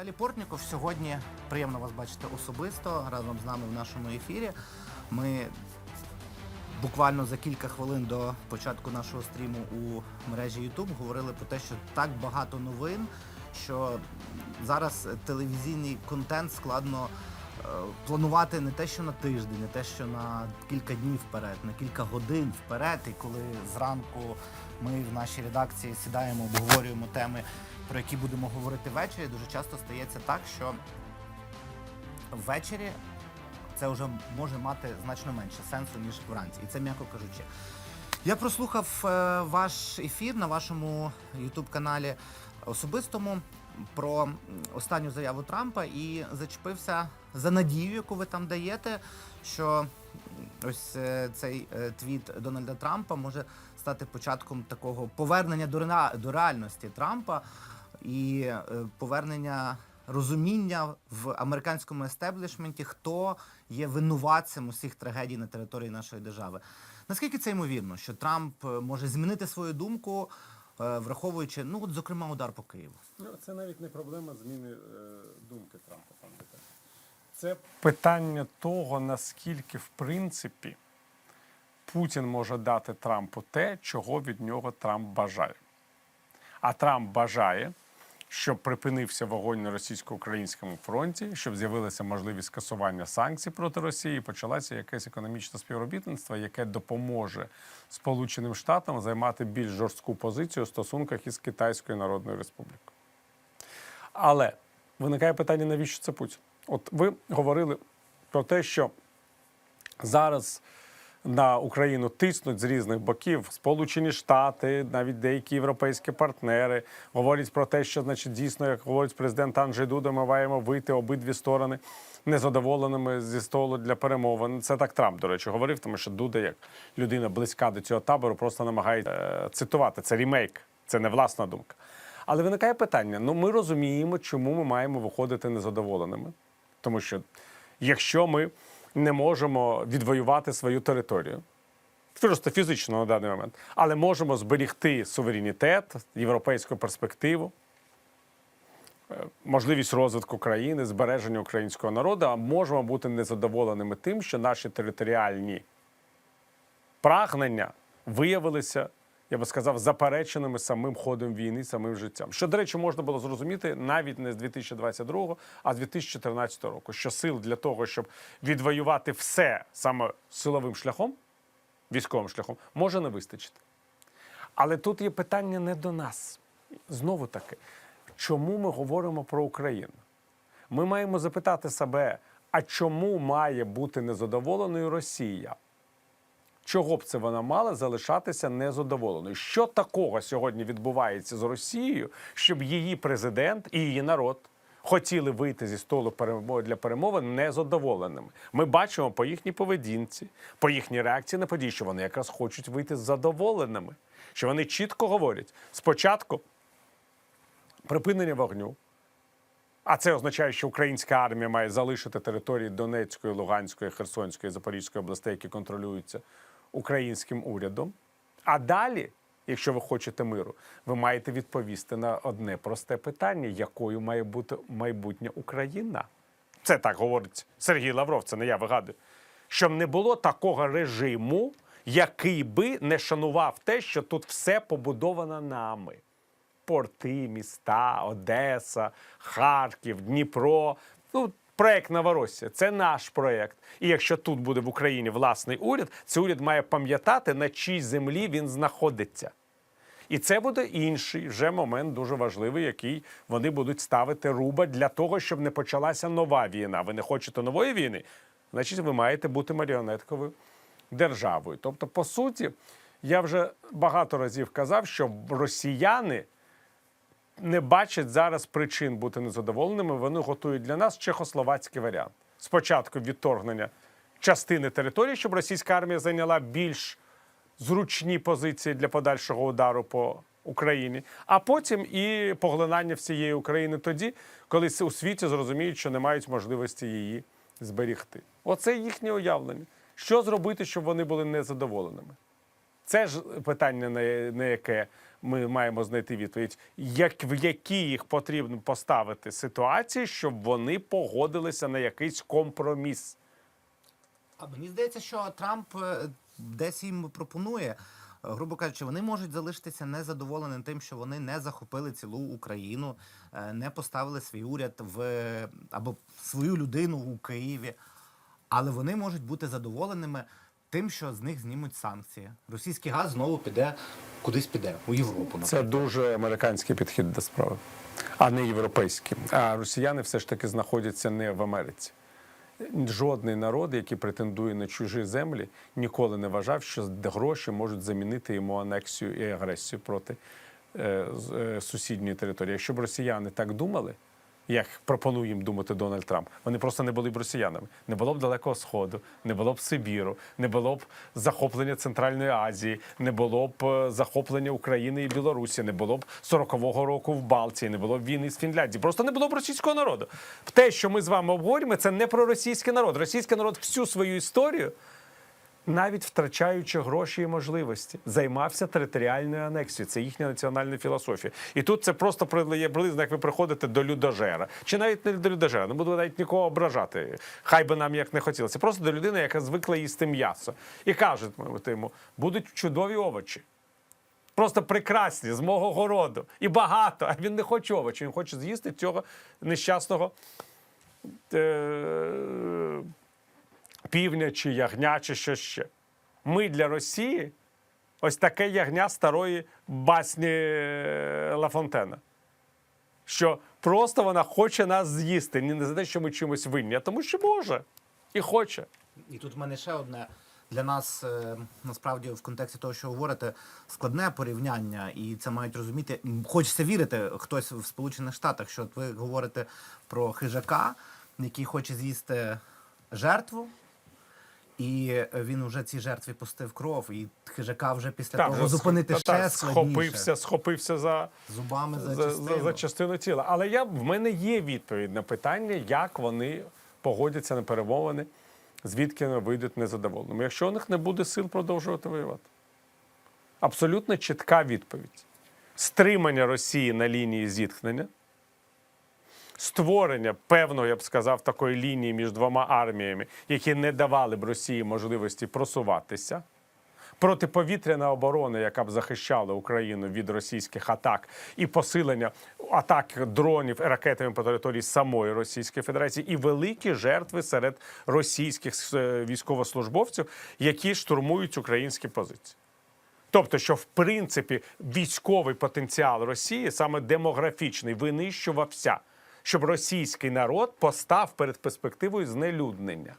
Віталій Портніков. Сьогодні приємно вас бачити особисто разом з нами в нашому ефірі. Ми буквально за кілька хвилин до початку нашого стріму у мережі YouTube говорили про те, що так багато новин, що зараз телевізійний контент складно е, планувати не те, що на тиждень, не те, що на кілька днів вперед, на кілька годин вперед. І коли зранку ми в нашій редакції сідаємо, обговорюємо теми, про які будемо говорити ввечері, дуже часто стається так, що ввечері це вже може мати значно менше сенсу, ніж вранці. І це м'яко кажучи. Я прослухав е, ваш ефір на вашому Ютуб-каналі особистому про останню заяву Трампа і зачепився за надію, яку ви там даєте, що ось е, цей е, твіт Дональда Трампа може стати початком такого повернення до, до реальності Трампа і е, повернення розуміння в американському естеблішменті, хто є винуватцем усіх трагедій на території нашої держави. Наскільки це ймовірно, що Трамп е, може змінити свою думку, е, враховуючи, ну от зокрема, удар по Києву? Ну, це навіть не проблема зміни е, думки Трампа, пан Віталій. Це питання того, наскільки, в принципі, Путін може дати Трампу те, чого від нього Трамп бажає. А Трамп бажає, щоб припинився вогонь на російсько-українському фронті, щоб з'явилася можливість скасування санкцій проти Росії, і почалося якесь економічне співробітництво, яке допоможе Сполученим Штатам займати більш жорстку позицію у стосунках із Китайською Народною Республікою. Але виникає питання, навіщо це Путін? От ви говорили про те, що зараз на Україну тиснуть з різних боків Сполучені Штати, навіть деякі європейські партнери говорять про те, що значить дійсно, як говорить президент Анджей Дуда, ми маємо вийти обидві сторони незадоволеними зі столу для перемовин. Це так Трамп, до речі, говорив, тому що Дуда, як людина близька до цього табору, просто намагається е, цитувати. Це рімейк, це не власна думка. Але виникає питання: ну ми розуміємо, чому ми маємо виходити незадоволеними. Тому що якщо ми не можемо відвоювати свою територію, просто фізично на даний момент, але можемо зберігти суверенітет, європейську перспективу, е, можливість розвитку країни, збереження українського народу, а можемо бути незадоволеними тим, що наші територіальні прагнення виявилися, я би сказав, запереченими самим ходом війни, самим життям. Що, до речі, можна було зрозуміти навіть не з 2022, а з 2014 року, що сил для того, щоб відвоювати все саме силовим шляхом, військовим шляхом, може не вистачити. Але тут є питання не до нас. Знову таки, чому ми говоримо про Україну? Ми маємо запитати себе, а чому має бути незадоволеною Росія? Чого б це вона мала залишатися незадоволеною? Що такого сьогодні відбувається з Росією, щоб її президент і її народ хотіли вийти зі столу для перемовин незадоволеними? Ми бачимо по їхній поведінці, по їхній реакції на події, що вони якраз хочуть вийти задоволеними. Що вони чітко говорять: спочатку припинення вогню. А це означає, що українська армія має залишити території Донецької, Луганської, Херсонської, Запорізької областей, які контролюються українським урядом. А далі, якщо ви хочете миру, ви маєте відповісти на одне просте питання: якою має бути майбутня Україна? Це так говорить Сергій Лавров, це не я вигадую. Щоб не було такого режиму, який би не шанував те, що тут все побудовано нами порти, міста, Одеса, Харків, Дніпро. Ну, проект Новоросія це наш проект. І якщо тут буде в Україні власний уряд, цей уряд має пам'ятати, на чій землі він знаходиться. І це буде інший вже момент дуже важливий, який вони будуть ставити руба для того, щоб не почалася нова війна. Ви не хочете нової війни, значить, ви маєте бути маріонетковою державою. Тобто, по суті, я вже багато разів казав, що росіяни не бачать зараз причин бути незадоволеними. Вони готують для нас чехословацький варіант. Спочатку відторгнення частини території, щоб російська армія зайняла більш зручні позиції для подальшого удару по Україні, а потім і поглинання всієї України тоді, коли у світі зрозуміють, що не мають можливості її зберігти. Оце їхнє уявлення. Що зробити, щоб вони були незадоволеними? Це ж питання, на, яке ми маємо знайти відповідь, як в які їх потрібно поставити ситуації, щоб вони погодилися на якийсь компроміс. А мені здається, що Трамп е, десь їм пропонує, е, грубо кажучи, вони можуть залишитися незадоволеним тим, що вони не захопили цілу Україну, е, не поставили свій уряд в або свою людину у Києві, але вони можуть бути задоволеними тим, що з них знімуть санкції. Російський газ знову піде кудись піде у Європу. Це дуже американський підхід до справи, а не європейський. А росіяни все ж таки знаходяться не в Америці. Жодний народ, який претендує на чужі землі, ніколи не вважав, що гроші можуть замінити йому анексію і агресію проти е, е, сусідньої території. Якщо б росіяни так думали, як пропонує їм думати Дональд Трамп, вони просто не були б росіянами. Не було б Далекого Сходу, не було б Сибіру, не було б захоплення Центральної Азії, не було б е, захоплення України і Білорусі, не було б 40-го року в Балтії, не було б війни з Фінляндії. Просто не було б російського народу. Те, що ми з вами обговорюємо, це не про російський народ. Російський народ всю свою історію. Навіть втрачаючи гроші і можливості, займався територіальною анексією. Це їхня національна філософія. І тут це просто при- є як ви приходите до людожера. Чи навіть не до людожера, не буду навіть нікого ображати. Хай би нам як не хотілося. Просто до людини, яка звикла їсти м'ясо. І кажуть йому, будуть чудові овочі. Просто прекрасні з мого городу. І багато. А він не хоче овочі. Він хоче з'їсти цього нещасного. Е- півня чи ягня, чи що ще. Ми для Росії ось таке ягня старої басні е, Ла Фонтена. Що просто вона хоче нас з'їсти. Не за те, що ми чимось винні, а тому що може і хоче. І тут в мене ще одне для нас е, насправді в контексті того, що говорите, складне порівняння, і це мають розуміти. Хочеться вірити хтось в Сполучених Штатах, що ви говорите про хижака, який хоче з'їсти жертву. І він вже цій жертві пустив кров, і хижака вже після того зупинити сх- ще та- та, складніше. схопився, схопився за, зубами за, за, частину. за, за частину тіла. Але я, в мене є відповідь на питання, як вони погодяться на перемовини, звідки вони вийдуть незадоволеними. Якщо у них не буде сил продовжувати воювати. Абсолютно чітка відповідь: стримання Росії на лінії зіткнення, створення певного, я б сказав, такої лінії між двома арміями, які не давали б Росії можливості просуватися. Протиповітряна оборона, яка б захищала Україну від російських атак, і посилення атак дронів ракетами по території самої Російської Федерації, і великі жертви серед російських е, військовослужбовців, які штурмують українські позиції. Тобто, що в принципі військовий потенціал Росії, саме демографічний, винищувався, щоб російський народ постав перед перспективою знелюднення.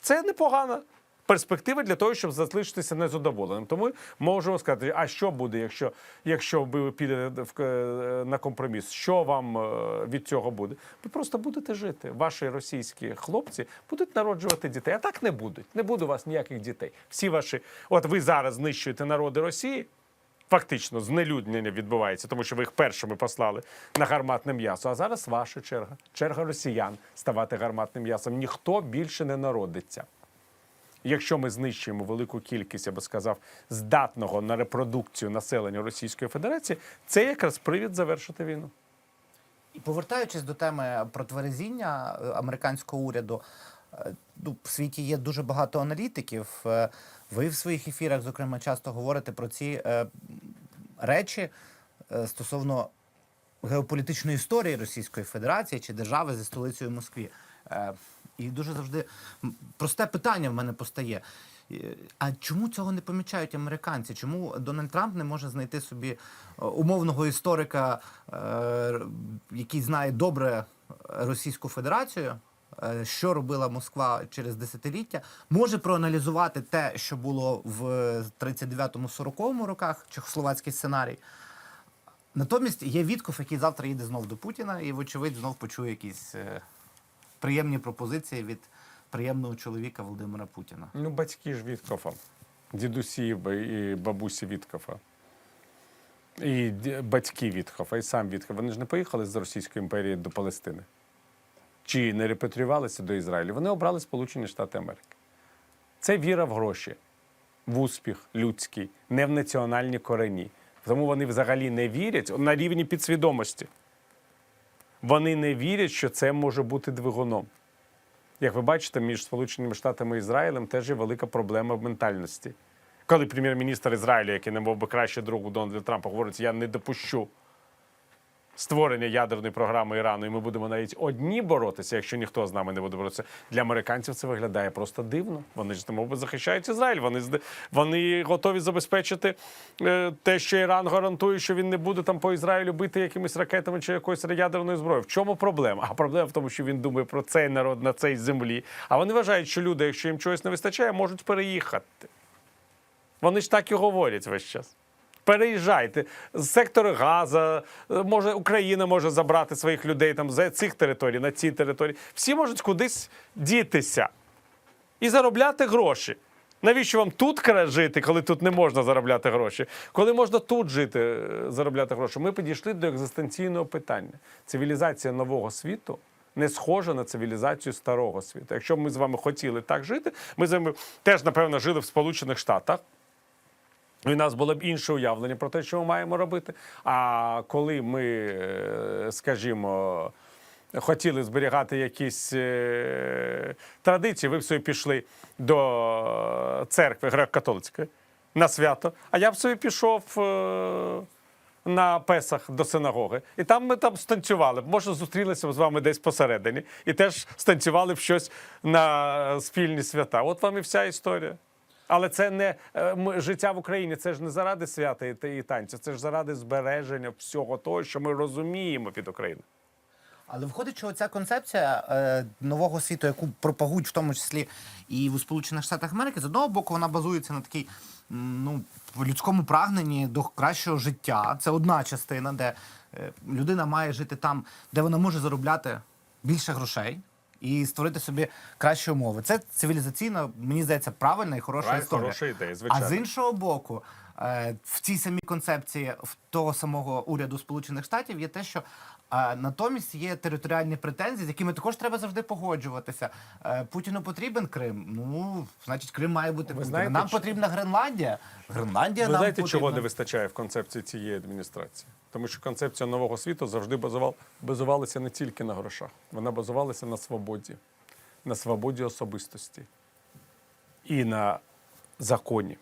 Це непогана перспектива для того, щоб залишитися незадоволеним. Тому можемо сказати, а що буде, якщо, якщо ви підете е, на компроміс? Що вам е, від цього буде? Ви просто будете жити. Ваші російські хлопці будуть народжувати дітей. А так не будуть. Не буде у вас ніяких дітей. Всі ваші, от ви зараз знищуєте народи Росії. Фактично знелюднення відбувається, тому що ви їх першими послали на гарматне м'ясо. А зараз ваша черга, черга росіян ставати гарматним м'ясом. Ніхто більше не народиться. Якщо ми знищуємо велику кількість, я би сказав, здатного на репродукцію населення Російської Федерації, це якраз привід завершити війну. І повертаючись до теми протверезіння е, американського уряду, в світі є дуже багато аналітиків. Е, Ви в своїх ефірах, зокрема, часто говорите про ці е, речі е, стосовно геополітичної історії Російської Федерації чи держави зі столицею Москві. Е, І дуже завжди просте питання в мене постає. Е, А чому цього не помічають американці? Чому Дональд Трамп не може знайти собі е, умовного історика, е, який знає добре Російську Федерацію, е, що робила Москва через десятиліття, може проаналізувати те, що було в 39-40 роках, чехословацький сценарій. Натомість є Вітков, який завтра їде знов до Путіна і, вочевидь, знов почує якісь е, приємні пропозиції від приємного чоловіка Володимира Путіна. Ну, батьки ж Віткофа, дідусі і бабусі Віткофа. І батьки Віткофа, і сам Віткоф. Вони ж не поїхали з Російської імперії до Палестини. Чи не репатріювалися до Ізраїлю. Вони обрали Сполучені Штати Америки. Це віра в гроші. в успіх людський, не в національні корені. Тому вони взагалі не вірять на рівні підсвідомості. Вони не вірять, що це може бути двигуном. Як ви бачите, між Сполученими Штатами і Ізраїлем теж є велика проблема в ментальності. Коли прем'єр-міністр Ізраїлю, який не мов би кращий друг у Дональда Трампа, говорить, я не допущу створення ядерної програми Ірану, і ми будемо навіть одні боротися, якщо ніхто з нами не буде боротися. Для американців це виглядає просто дивно. Вони ж би захищають Ізраїль. Вони вони готові забезпечити е, те, що Іран гарантує, що він не буде там по Ізраїлю бити якимись ракетами чи якоюсь ядерною зброєю. В чому проблема? А проблема в тому, що він думає про цей народ на цій землі. А вони вважають, що люди, якщо їм чогось не вистачає, можуть переїхати. Вони ж так і говорять весь час. Переїжджайте з сектору Газа, е, може Україна може забрати своїх людей там з цих територій на ці території. Всі можуть кудись дітися і заробляти гроші. Навіщо вам тут жити, коли тут не можна заробляти гроші? Коли можна тут жити, е, заробляти гроші? Ми підійшли до екзистенційного питання. Цивілізація нового світу не схожа на цивілізацію старого світу. Якщо б ми з вами хотіли так жити, ми з вами теж, напевно, жили в Сполучених Штатах. У нас було б інше уявлення про те, що ми маємо робити. А коли ми, е, скажімо, хотіли зберігати якісь е, традиції, ви б собі пішли до церкви греко-католицької на свято, а я б собі пішов. е, На Песах до синагоги, і там ми там станцювали. Може, зустрілися з вами десь посередині, і теж станцювали б щось на спільні свята. От вам і вся історія. Але це не е, життя в Україні, це ж не заради свята і, та- і танцю, це ж заради збереження всього того, що ми розуміємо від України. Але виходить, що ця концепція е, нового світу, яку пропагують в тому числі і в Сполучених Штатах Америки, з одного боку, вона базується на такій ну, людському прагненні до кращого життя. Це одна частина, де е, людина має жити там, де вона може заробляти більше грошей. І створити собі кращі умови. Це цивілізаційно, мені здається, правильна і хороша Правильно, історія. хороша ідея, а з іншого боку, е, в цій самій концепції в того самого уряду Сполучених Штатів є те, що е, натомість є територіальні претензії, з якими також треба завжди погоджуватися. Е, Путіну потрібен Крим. Ну, значить, Крим має бути Путіна. знаєте, Нам що- потрібна Гренландія. Гренландія Ви нам знаєте, потрібна. чого не вистачає в концепції цієї адміністрації? Тому що концепція нового світу завжди базувал, базувалася не тільки на грошах, вона базувалася на свободі, на свободі особистості і на законі.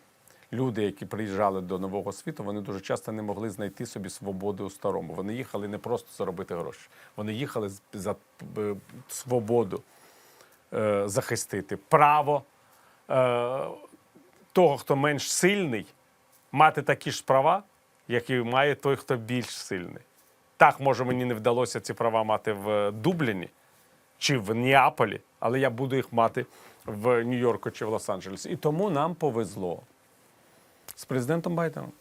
Люди, які приїжджали до нового світу, вони дуже часто не могли знайти собі свободи у старому. Вони їхали не просто заробити гроші, вони їхали за е, свободу е, захистити, право е, того, хто менш сильний, мати такі ж права, які має той, хто більш сильний. Так, може, мені не вдалося ці права мати в Дубліні чи в Неаполі, але я буду їх мати в Нью-Йорку чи в Лос-Анджелесі. І тому нам повезло з президентом Байденом.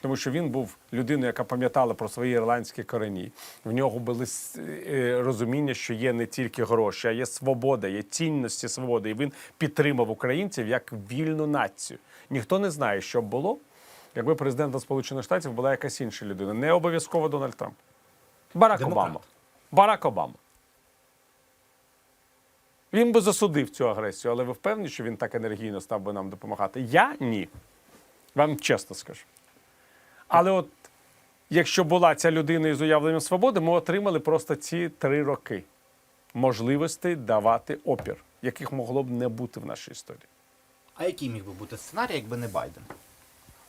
Тому що він був людиною, яка пам'ятала про свої ірландські корені. В нього були е, розуміння, що є не тільки гроші, а є свобода, є цінності свободи. І він підтримав українців як вільну націю. Ніхто не знає, що б було, якби президентом Сполучених Штатів була якась інша людина. Не обов'язково Дональд Трамп. Барак Демократ. Обама. Барак Обама. Він би засудив цю агресію, але ви впевнені, що він так енергійно став би нам допомагати? Я ні. Вам чесно скажу. Але от якщо була ця людина із уявленням свободи, ми отримали просто ці три роки можливості давати опір, яких могло б не бути в нашій історії. А який міг би бути сценарій, якби не Байден?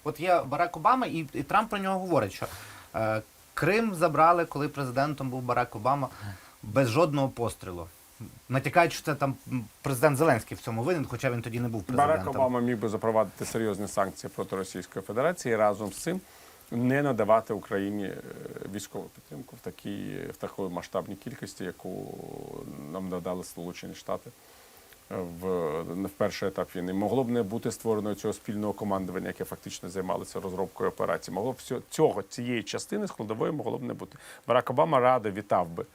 От є Барак Обама, і, і Трамп про нього говорить, що е, Крим забрали, коли президентом був Барак Обама, без жодного пострілу. Натякають, що це там президент Зеленський в цьому винен, хоча він тоді не був президентом. Барак Обама міг би запровадити серйозні санкції проти Російської Федерації і разом з цим не надавати Україні е, військову підтримку в такій в такій масштабній кількості, яку нам надали Сполучені Штати. е, В, в перший етап війни могло б не бути створено цього спільного командування, яке фактично займалося розробкою операції. Могло б цього цієї частини складової могло б не бути. Барак Обама радо вітав би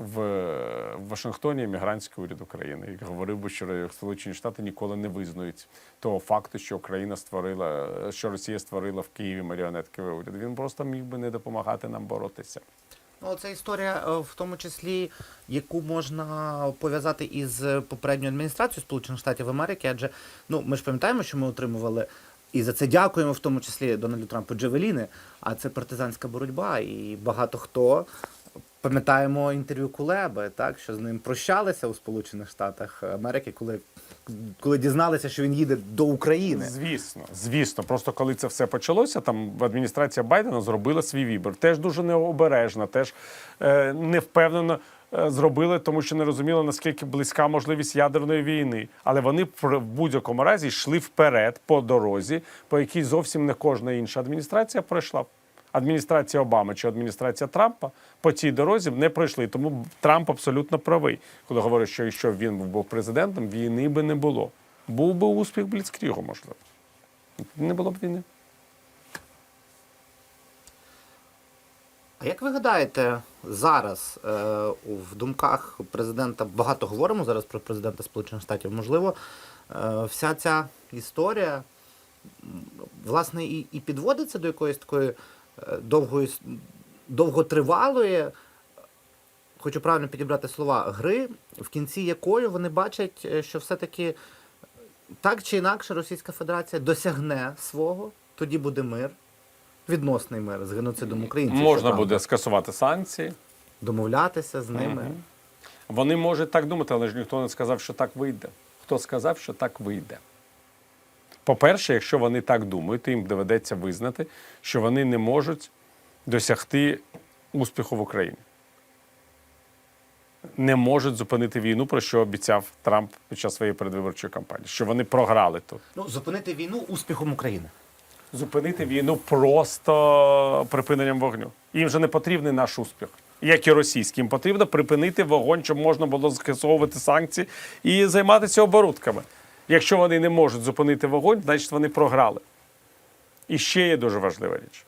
в, Вашингтоні емігрантський уряд України і говорив би, що Сполучені Штати ніколи не визнають того факту, що Україна створила, що Росія створила в Києві маріонетковий уряд. Він просто міг би не допомагати нам боротися. Ну, це історія, е, в тому числі, яку можна пов'язати із попередньою адміністрацією Сполучених Штатів Америки, адже ну ми ж пам'ятаємо, що ми отримували. І за це дякуємо, в тому числі Дональду Трампу Джевеліни. А це партизанська боротьба. І багато хто пам'ятаємо інтерв'ю Кулеби, так що з ним прощалися у Сполучених Штатах Америки, коли, коли дізналися, що він їде до України. Звісно, звісно. Просто коли це все почалося, там адміністрація Байдена зробила свій вибір. Теж дуже необережно, теж е, невпевнено е, зробили, тому що не розуміли, наскільки близька можливість ядерної війни. Але вони в будь-якому разі йшли вперед по дорозі, по якій зовсім не кожна інша адміністрація пройшла. Адміністрація Обами чи адміністрація Трампа по цій дорозі не пройшли. Тому Трамп абсолютно правий, коли говорить, що якщо він був президентом, війни би не було. Був би успіх Бліцкрігу, можливо. Не було б війни. А як ви гадаєте, зараз е, в думках президента багато говоримо зараз про президента Сполучених Штатів? Можливо, е, вся ця історія власне і, і підводиться до якоїсь такої довгої, довготривалої, хочу правильно підібрати слова, гри, в кінці якої вони бачать, е, що все-таки так чи інакше Російська Федерація досягне свого, тоді буде мир. Відносний мир з геноцидом українців. Можна буде скасувати санкції. домовлятися з ними. Мгм. Вони можуть так думати, але ж ніхто не сказав, що так вийде. Хто сказав, що так вийде? По-перше, якщо вони так думають, то їм доведеться визнати, що вони не можуть досягти успіху в Україні. Не можуть зупинити війну, про що обіцяв Трамп під час своєї передвиборчої кампанії, що вони програли тут. Ну, зупинити війну успіхом України. зупинити війну просто припиненням вогню. Їм же не потрібний наш успіх, як і російським. Їм потрібно припинити вогонь, щоб можна було скасовувати санкції і займатися оборудками. Якщо вони не можуть зупинити вогонь, значить вони програли. І ще є дуже важлива річ.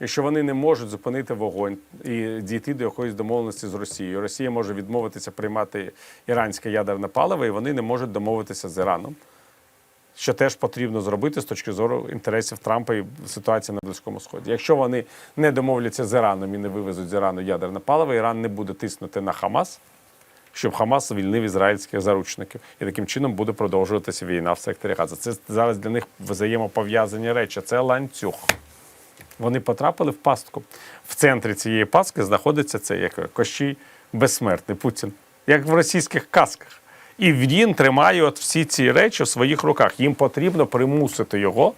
Якщо вони не можуть зупинити вогонь і дійти до якоїсь домовленості з Росією, Росія може відмовитися приймати іранське ядерне паливо, і вони не можуть домовитися з Іраном що теж потрібно зробити з точки зору інтересів Трампа і ситуації на Близькому Сході. Якщо вони не домовляться з Іраном і не вивезуть з Ірану ядерне паливо, Іран не буде тиснути на Хамас, щоб Хамас звільнив ізраїльських заручників. І таким чином буде продовжуватися війна в секторі Газа. Це зараз для них взаємопов'язані речі. Це ланцюг. Вони потрапили в пастку. В центрі цієї пастки знаходиться цей як Кощій безсмертний Путін, як в російських казках. І він тримає от всі ці речі в своїх руках. Їм потрібно примусити його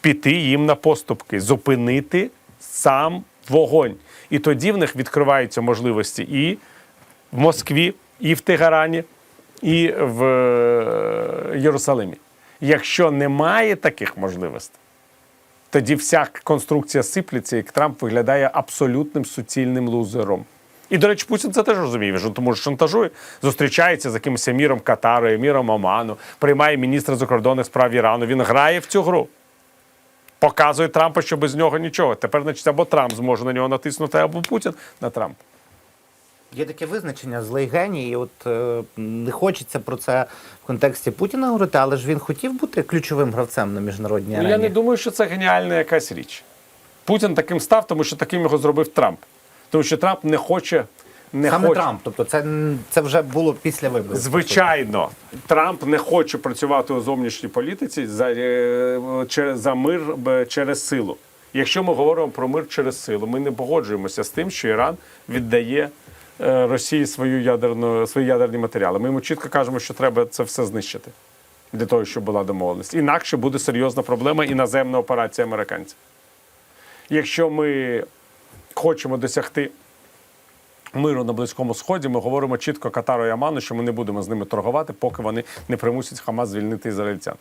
піти їм на поступки, зупинити сам вогонь. І тоді в них відкриваються можливості і в Москві, і в Тегерані, і в е, Єрусалимі. Якщо немає таких можливостей, тоді вся конструкція сиплеться, і Трамп виглядає абсолютним суцільним лузером. І, до речі, Путін це теж розуміє. Він тому що шантажує, зустрічається з якимось еміром Катару, еміром Оману, приймає міністра закордонних справ Ірану. Він грає в цю гру. Показує Трампа, що без нього нічого. Тепер, значить, або Трамп зможе на нього натиснути, або Путін на Трампа. Є таке визначення злий геній, і от е, не хочеться про це в контексті Путіна говорити, але ж він хотів бути ключовим гравцем на міжнародній Ну, я не думаю, що це геніальна якась річ. Путін таким став, тому що таким його зробив Трамп. Тому що Трамп не хоче. Не Саме хоче. Трамп, тобто це, це вже було після виборів. Звичайно, Трамп не хоче працювати у зовнішній політиці за, е, через, за мир через силу. Якщо ми говоримо про мир через силу, ми не погоджуємося з тим, що Іран віддає Росії свою ядерну, свої ядерні матеріали. Ми йому чітко кажемо, що треба це все знищити для того, щоб була домовленість. Інакше буде серйозна проблема іноземна операція американців. Якщо ми хочемо досягти миру на Близькому Сході, ми говоримо чітко Катару і Аману, що ми не будемо з ними торгувати, поки вони не примусять Хамас звільнити ізраїльтян.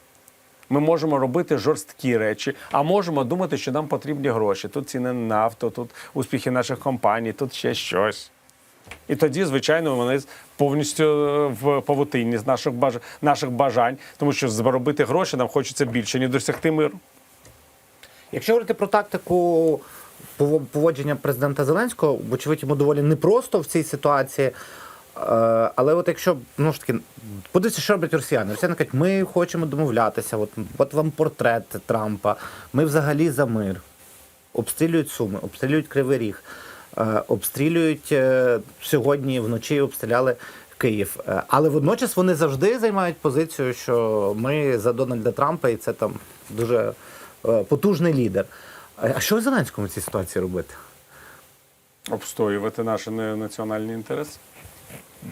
Ми можемо робити жорсткі речі, а можемо думати, що нам потрібні гроші. Тут ціни на нафту, тут успіхи наших компаній, тут ще щось. І тоді, звичайно, вони повністю е, в павутинні з наших, баж... наших бажань, тому що заробити гроші нам хочеться більше, ніж досягти миру. Якщо говорити про тактику поводження президента Зеленського, вочевидь, йому доволі непросто в цій ситуації. Е, Але от якщо ну ж таки подивіться, що роблять росіяни. Росіяни кажуть, ми хочемо домовлятися. От, от вам портрет Трампа. Ми взагалі за мир. Обстрілюють суми, обстрілюють Кривий Ріг. Е, обстрілюють е, сьогодні вночі обстріляли Київ. Е, Але водночас вони завжди займають позицію, що ми за Дональда Трампа, і це там дуже потужний лідер. А що Зеленському в цій ситуації робити? Обстоювати наші національні інтереси.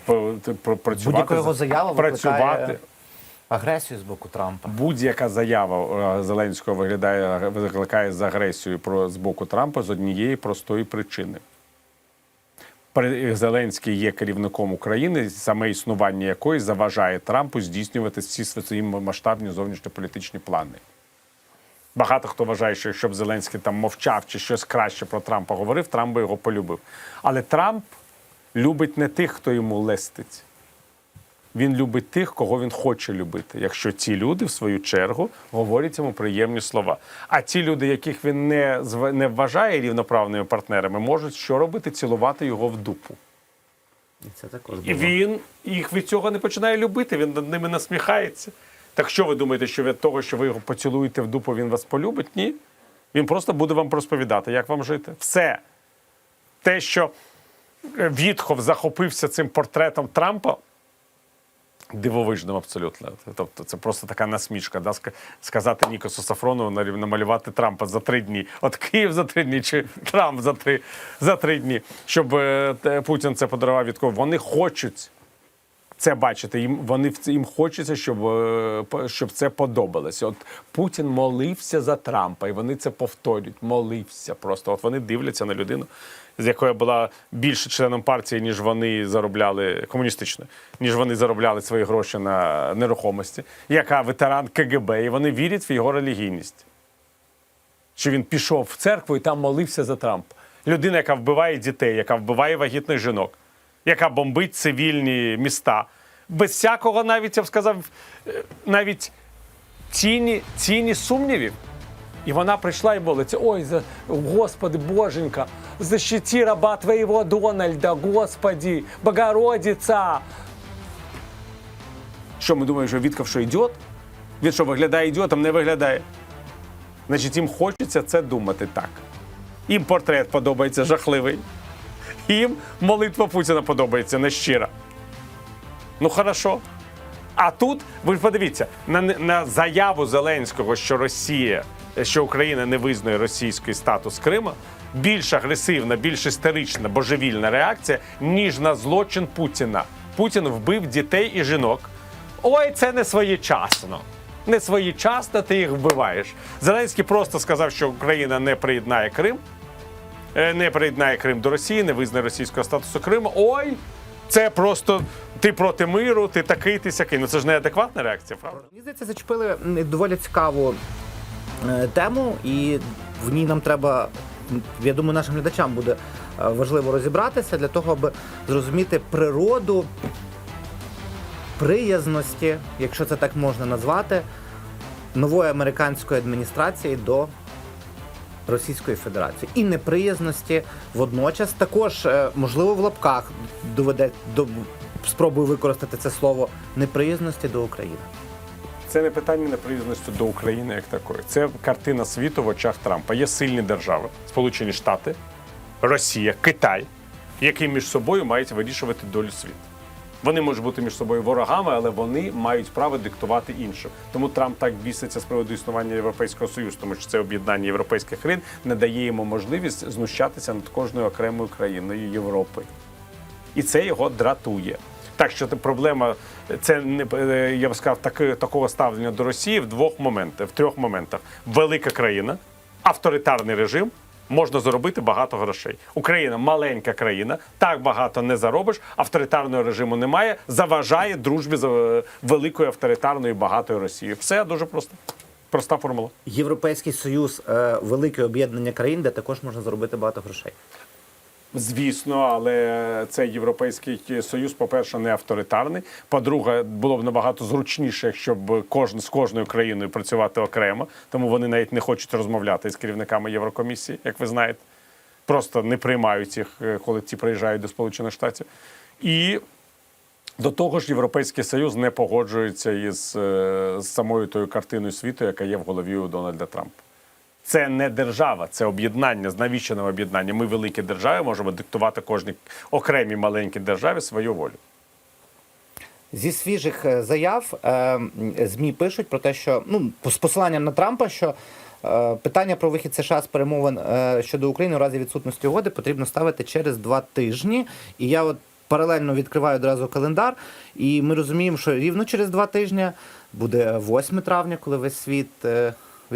Будь-яка його заява працювати. викликає агресію з боку Трампа. Будь-яка заява Зеленського виглядає викликає з агресією про з боку Трампа з однієї простої причини. Зеленський є керівником України, саме існування якої заважає Трампу здійснювати всі свої масштабні зовнішньополітичні плани. Багато хто вважає, що якщо б Зеленський там мовчав чи щось краще про Трампа говорив, Трамп би його полюбив. Але Трамп любить не тих, хто йому лестить. Він любить тих, кого він хоче любити. Якщо ці люди, в свою чергу, говорять йому приємні слова. А ті люди, яких він не, не вважає рівноправними партнерами, можуть що робити? Цілувати його в дупу. І це також І він їх від цього не починає любити, він над ними насміхається. Так що ви думаєте, що від того, що ви його поцілуєте в дупу, він вас полюбить? Ні. Він просто буде вам розповідати, як вам жити. Все. Те, що е, Вітхов захопився цим портретом Трампа, дивовижним абсолютно. Тобто це просто така насмішка. Да? Сказати Нікосу Сафронову намалювати Трампа за три дні. От Київ за три дні, чи Трамп за три, за три дні, щоб е, Путін це подарував Віткову. Вони хочуть це бачити. Їм вони їм хочеться, щоб, е, щоб це подобалося. От Путін молився за Трампа, і вони це повторюють. Молився просто. От вони дивляться на людину, з якою була більше членом партії, ніж вони заробляли комуністичної, ніж вони заробляли свої гроші на нерухомості, яка ветеран КГБ, і вони вірять в його релігійність. Що він пішов в церкву і там молився за Трампа. Людина, яка вбиває дітей, яка вбиває вагітних жінок, яка бомбить цивільні міста. Без всякого, навіть я б сказав, е, навіть тіні, тіні сумнівів. І вона прийшла і молиться: Ой, Господи, Боженька, защити раба Твоего Дональда, Господи, Богородиця. Що ми думаємо, що що ідіот? Він що виглядає ідіотом, не виглядає. Значить, їм хочеться це думати так. Їм портрет подобається жахливий. Їм молитва Путіна подобається нещира. Ну, хорошо. А тут ви ж подивіться на, на заяву Зеленського, що Росія, що Україна не визнає російський статус Крима, більш агресивна, більш істерична, божевільна реакція, ніж на злочин Путіна. Путін вбив дітей і жінок. Ой, це не своєчасно. Не своєчасно ти їх вбиваєш. Зеленський просто сказав, що Україна не приєднає Крим, е, не приєднає Крим до Росії, не визнає російського статусу Криму. Ой, це просто ти проти миру, ти такий, ти сякий. Ну це ж неадекватна реакція, правда? Мені здається, зачепили доволі цікаву тему, і в ній нам треба, я думаю, нашим глядачам буде е, важливо розібратися для того, аби зрозуміти природу приязності, якщо це так можна назвати, нової американської адміністрації до Російської Федерації і неприязності водночас також, е, можливо, в лапках доведе до спробую використати це слово неприязності до України. Це не питання неприязності до України як такої. Це картина світу в очах Трампа. Є сильні держави, Сполучені Штати, Росія, Китай, які між собою мають вирішувати долю світу. Вони можуть бути між собою ворогами, але вони мають право диктувати іншим. Тому Трамп так біситься з приводу існування Європейського Союзу, тому що це об'єднання європейських країн не дає йому можливість знущатися над кожною окремою країною Європи і це його дратує. Так що проблема, це не е, я б сказав, таки, такого ставлення до Росії в двох моментах, в трьох моментах: велика країна, авторитарний режим. Можна заробити багато грошей. Україна маленька країна, так багато не заробиш. Авторитарного режиму немає. Заважає дружбі з е, великою авторитарною багатою Росією. Все дуже просто. Проста формула. Європейський союз е, велике об'єднання країн, де також можна заробити багато грошей. Звісно, але цей європейський союз, по-перше, не авторитарний. По-друге, було б набагато зручніше, якщо б кожен з кожною країною працювати окремо. Тому вони навіть не хочуть розмовляти з керівниками Єврокомісії, як ви знаєте. Просто не приймають їх, е, коли ті приїжджають до Сполучених Штатів. І до того ж, Європейський Союз не погоджується із е, з самою тою картиною світу, яка є в голові у Дональда Трампа. Це не держава, це об'єднання. Навіщо нам об'єднання? Ми великі держави можемо диктувати кожній окремій маленькій державі свою волю. Зі свіжих е, заяв е, ЗМІ пишуть про те, що ну з посиланням на Трампа, що е, питання про вихід США з перемовин щодо України у разі відсутності угоди потрібно ставити через два тижні. І я от паралельно відкриваю одразу календар, і ми розуміємо, що рівно через два тижні буде 8 травня, коли весь світ.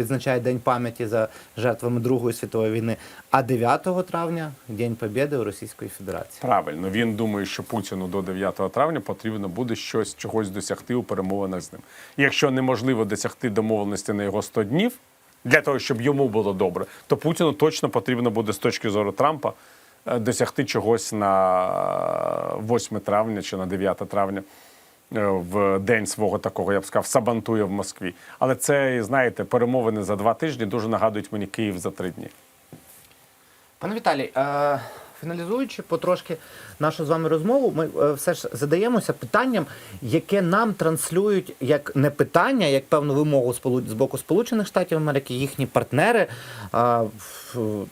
Відзначає День пам'яті за жертвами Другої світової війни, а 9 травня День Побєди у Російської Федерації. Правильно, він думає, що Путіну до 9 травня потрібно буде щось чогось досягти у перемовинах з ним. Якщо неможливо досягти домовленості на його 100 днів для того, щоб йому було добре, то Путіну точно потрібно буде з точки зору Трампа е, досягти чогось на 8 травня чи на 9 травня. Е, В день свого такого, я б сказав, сабантує в Москві. Але це, знаєте, перемовини за два тижні дуже нагадують мені Київ за три дні. Пане Віталій, е, фіналізуючи потрошки нашу з вами розмову, ми е, все ж задаємося питанням, яке нам транслюють як не питання, як певну вимогу з боку Сполучених Штатів Америки, їхні партнери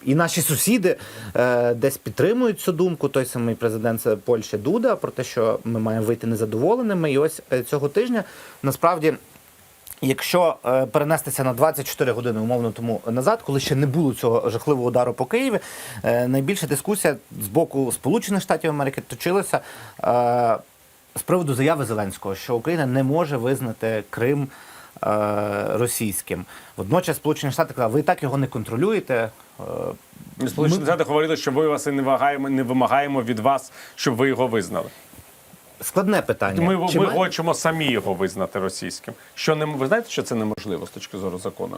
і наші сусіди е, десь підтримують цю думку. Той самий президент е, Польщі Дуда про те, що ми маємо вийти незадоволеними. І ось цього тижня насправді. Якщо е, перенестися на 24 години умовно тому назад, коли ще не було цього жахливого удару по Києві, е, найбільша дискусія з боку Сполучених Штатів Америки точилася е, з приводу заяви Зеленського, що Україна не може визнати Крим е, російським. Водночас Сполучені Штати казали, ви і так його не контролюєте. Сполучені Штати говорили, що ми вас і не вагаємо, не вимагаємо від вас, щоб ви його визнали. Складне питання. Ми, ми має- хочемо самі його визнати російським. Що не ви знаєте, що це неможливо з точки зору закону?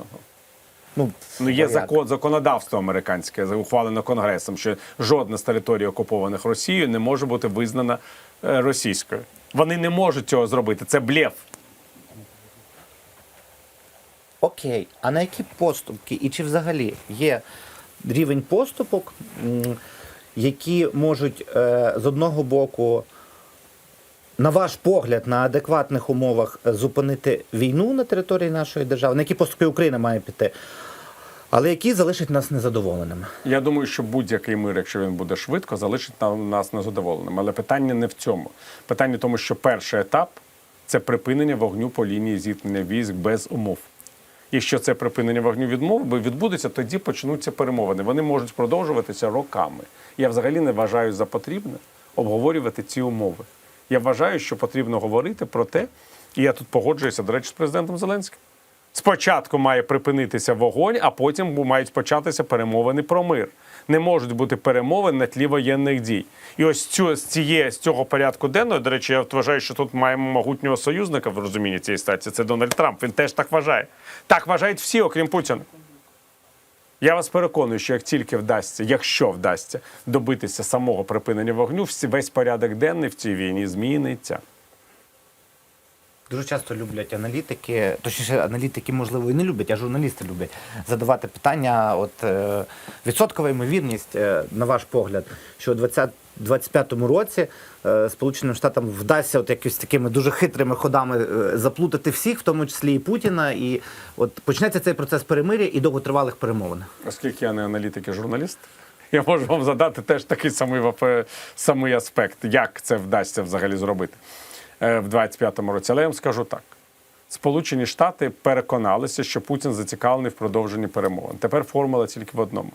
ну, Ну є закон, законодавство американське, ухвалено конгресом, що жодна з територій окупованих Росією не може бути визнана е, російською. Вони не можуть цього зробити. Це блеф. Окей, а на які поступки і чи взагалі є рівень поступок, які можуть е, з одного боку, на ваш погляд, на адекватних умовах е, зупинити війну на території нашої держави, на які поступки Україна має піти, але які залишать нас незадоволеними? Я думаю, що будь-який мир, якщо він буде швидко, залишить нас незадоволеними. Але питання не в цьому. Питання в тому, що перший етап це припинення вогню по лінії зіткнення військ без умов. Якщо це припинення вогню відмов би відбудеться, тоді почнуться перемовини. Вони можуть продовжуватися роками. Я взагалі не вважаю за потрібне обговорювати ці умови. Я вважаю, що потрібно говорити про те, і я тут погоджуюся, до речі, з президентом Зеленським. Спочатку має припинитися вогонь, а потім мають початися перемовини про мир. Не можуть бути перемовини на тлі воєнних дій. І ось цю з цієї з цього порядку денного, до речі, я вважаю, що тут маємо могутнього союзника в розумінні цієї стації. Це Дональд Трамп. Він теж так вважає. Так вважають всі, окрім Путіна. Я вас переконую, що як тільки вдасться, якщо вдасться добитися самого припинення вогню, весь порядок денний в цій війні зміниться. Дуже часто люблять аналітики, точніше, аналітики, можливо, і не люблять, а журналісти люблять задавати питання. От е, відсоткова ймовірність, е, на ваш погляд, що 20 25-му році е, Сполученим Штатам вдасться от якось такими дуже хитрими ходами е, заплутати всіх, в тому числі і Путіна. І от почнеться цей процес перемир'я і довготривалих перемовин. Оскільки я не аналітик і журналіст. Я можу вам задати теж такий самий е, самий аспект, як це вдасться взагалі зробити в 25-му році. Але я вам скажу так: Сполучені Штати переконалися, що Путін зацікавлений в продовженні перемовин. Тепер формула тільки в одному.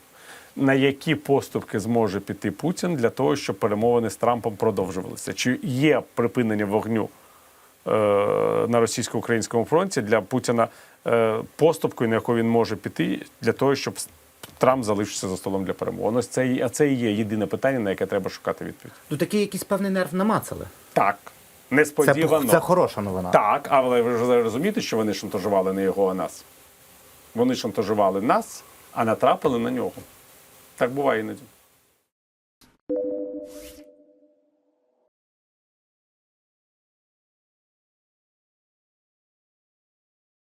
На які поступки зможе піти Путін для того, щоб перемовини з Трампом продовжувалися? Чи є припинення вогню е, на російсько-українському фронті для Путіна е, поступкою, на яку він може піти, для того, щоб Трамп залишився за столом для перемовин. Ось це, а це і є єдине питання, на яке треба шукати відповідь. Ну такий якийсь певний нерв намацали. Так, Це, несподівано. це хороша новина. Так, але ви ж розумієте, що вони шантажували не його, а нас. Вони шантажували нас, а натрапили на нього. Так буває іноді.